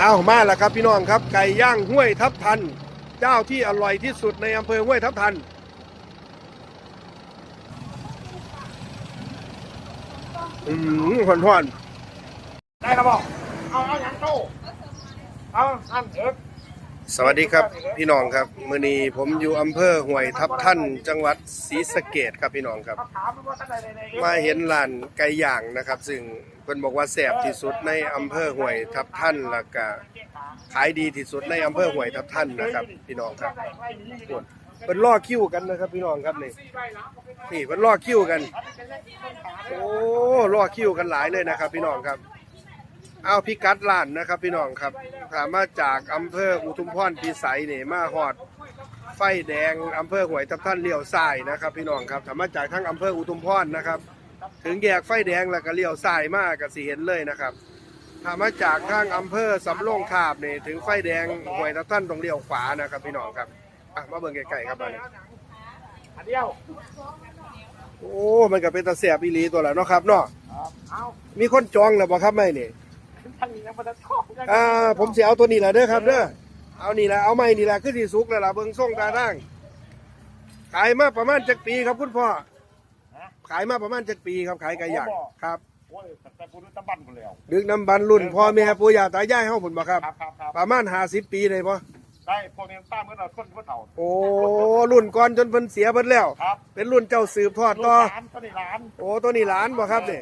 เอามาแล้วครับพี่น้องครับไก่ย่างห้วยทับทัน เจ้าที่อร่อยที่สุดในอำเภอห้วยทับทันอืมหอนหอนได้แล้วบอกเอาเอาอย่างโตเอาอันเอิบๆสวัสดีครับพี่น้องครับมือนี้ผมอยู่อำเภอห้วยทับทันจังหวัดศรีสะเกดครับพี่น้องครับเอาถามมันว่าท่านใดในในมาเห็นร้านไก่ย่างนะครับ ซึ่ง เพิ่นบอกว่าแซ่บที่สุดในอำเภอห้วยทับทันแล้วก็ขายดีที่สุดในอำเภอห้วยทับทันนะครับ พี่น้องครับเพิ่นล่อคิวกันนะครับ พี่น้องครับนี่นี่เพิ่นล่อคิวกัน โอ้ล่อคิวกันหลายเลยนะครับ พี่น้องครับเอาพิกัดร้านนะครับ พี่น้องครับถามมาจากอำเภออุทุมพรพิสัยนี่มาฮอดไฟแดงอำเภอห้วยทับทันเลี้ยวซ้ายนะครับ พี่น้องครับถามมาจากทั้งอำเภออุทุมพรนะครับ ถึงแยกไฟแดงแล้วก็เลี้ยวซ้ายมากก็สิเห็นเลยนะครับถ้ามาจากทางอำเภอสำโรงทาบนี่ถึงไฟแดงห้วยทับทันตรงเลี้ยวขวานะครับพี่น้องครับอะมาเบิ่งไกลๆครับอันนี้อันเดียวโอ้มันก็เป็นตาแสบอีหลีตัวละเนาะครับเนาะเอามีคนจองแล้วบ่ครับไม่นี่ยอ่าผมเสิเอาตัวนี้แหละเด้อครับเด้อเอานี่แหละเอาไม้นี่แหละคือที่สุกแล้วล่ะเบิ่งส่งตาทางขายมาประมาณจักปีครับคุณพ่อ ขายมาประมาณจักปีครับขายไก่ย่างครับ โอ้ยแต่พูดตะบันหมดแล้ว ดึกน้ำบันรุ่นพ่อแม่ปู่ย่าตายายเฮาพุ่นบ่ครับ ครับครับครับประมาณ50ปีเลยบ่ได้พวกนี้ตามเมื่อเราคนผู้เฒ่าโอ้รุ่นก่อนจนเพิ่นเสียเบิดแล้ว ครับเป็นรุ่นเจ้าสืบทอดต่อร้านก็ได้ร้านโอ้ตัวนี้หลานบ่ครับนี่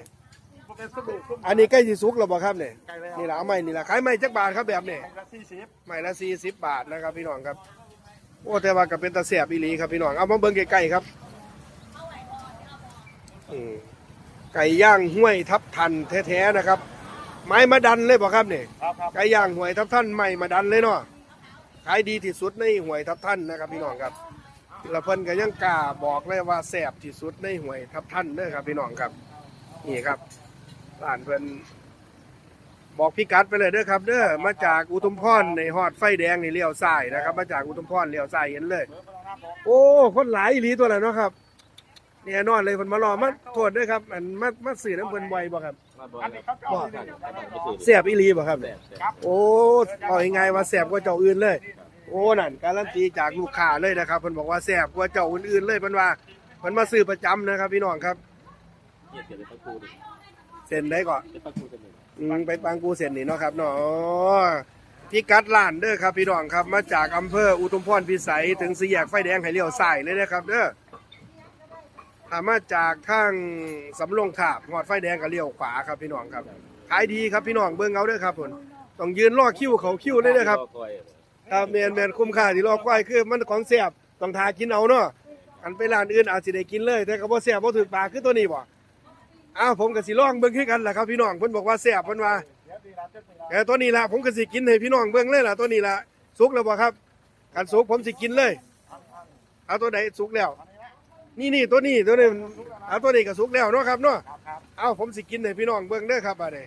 พวกเป็นสบู่ซุ้มอันนี้ใกล้สิสุกแล้วบ่ครับนี่ไก่แล้วนี่ล่ะเอาไม้นี่ล่ะขายไม้จักบาทครับแบบนี้ ไก่ละสี่สิบไม้ละ40บาทนะครับพี่น้องครับ โอ้แต่ว่าก็เป็นตาแซ่บอีหลีครับพี่น้องเอามาเบิ่งใกล้ๆครับอืม ไก่ย่างห้วยทับทันแท้ๆนะครับ ไม้มาดันเลยบ่ครับนี่ครับครับไก่ย่างห้วยทับทันไม้มาดันเลยเนาะขายดีที่สุดในห้วยทับทันนะครับพี่น้องครับแล้วเพิ่นก็ยังกล้าบอกเลยว่าแซ่บที่สุดในห้วยทับทันเด้อครับพี่น้องครับนี่ครับร้านเพิ่นบอกพี่กัดไปเลยเด้อครับเด้อมาจากอุทุมพรในฮอดไฟแดงนี่เลี้ยวซ้ายนะครับ มาจากอุทุมพรเลี้ยวซ้ายเห็นเลยเบอร์พลังงานบอกโอ้คนหลายอีหลีตัวแล้วเนาะครับ เนี่ยนอนเลยเพิ่นมารอมาโทษด้วยครับ อันมามาสื่อน้ำเพิ่นไวบ่ครับอันนี้เขาจะเอาที่นี่แซ่บอีหลีบ่ครับเนี่ยครับโอ้เอายังไงว่าแซ่บกว่าเจ้าอื่นเลย โอ้นั่นการันตีจากลูกค้าเลยนะครับเพิ่นบอกว่าแซ่บกว่าเจ้าอื่นๆเลยเพิ่นว่าเพิ่นมาซื้อประจำนะครับ พี่น้องครับเซ็นได้ก่อนอืมไปบางกูเซ็นนี่เนาะครับเนาะพี่กัดร้านเด้อครับพี่น้องครับ มาจากอำเภออุทุมพรพิสัยถึงสี่แยกไฟแดงให้เลี้ยวซ้ายเลยนะครับเด้อ ถ้ามาจากทางสำโรงทาบหอดไฟแดงก็เลี้ยวขวาครับพี่น้องครับขายดีครับพี่น้องเบิ่งเอาเด้อครับผมต้องยืนรอคิวเขาคิวเลยเด้อครับครับแมนแมนคุ้มค่าที่รอควายคือมันของแซ่บต้องทากินเอาเนาะอันไปร้านอื่นอาจสิได้กินเลย แต่ก็บ่แซ่บบ่ถูกปากคือตัวนี้บ่อ้าวผมก็สิลองเบิ่งคือกันล่ะครับพี่น้องเพิ่นบอกว่าแซ่บเพิ่นว่าเดี๋ยวดีนะเจ้าดีนะเออตัวนี้ล่ะผมก็สิกินให้พี่น้องเบิ่งเลยล่ะตัวนี้ล่ะสุกแล้วบ่ครับกันสุกผมสิกินเลย เอาตัวใดสุกแล้ว นี่นี่ตัวนี้ตัวนี้เอาตัวนี้ก็สุกแล้วเนาะครับเนาะเอาผมสิกินให้พี่น้องเบิ่งเด้อครับบัดนี้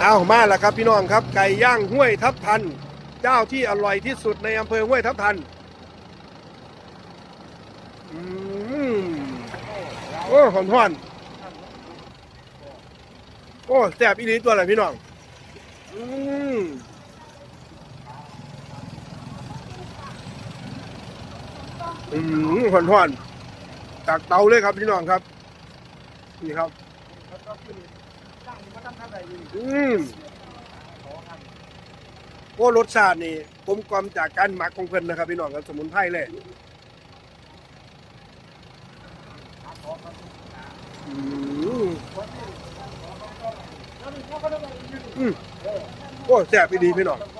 เอามาแล้วครับพี่น้องครับไก่ย่างห้วยทับทัน เจ้าที่อร่อยที่สุดในอำเภอห้วยทับทันอืมโอ้หอมหอนโอ้แซ่บอีหลีตัวอะไรพี่น้องอืม อืมหอนหอนๆจากเตาเลยครับพี่น้องครับ นี่ครับอืมโอ้รสชาตินี่กลมกลมจากการหมักของเพิ่นนะครับพี่น้องครับสมุนไพรเลยอืมอืมโอ้แซ่บดีพี่น้องอืม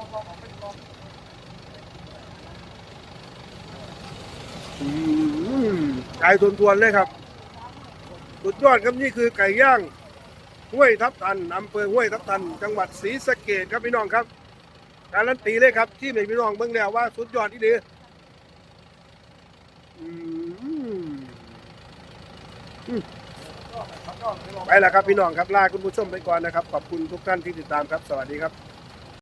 ไก่ทวนๆเลยครับ สุดยอดครับนี่คือไก่ย่างห้วยทับทันอำเภอห้วยทับทัน จังหวัดศรีสะเกดครับพี่น้องครับการันตีเลยครับ ที่ไหนพี่น้องเบิ่งแล้วว่าสุดยอดที่ดีไปแล้วครับพี่น้องครับลาคุณผู้ชมไปก่อนนะครับ ขอบคุณทุกท่านที่ติดตามครับ สวัสดีครับ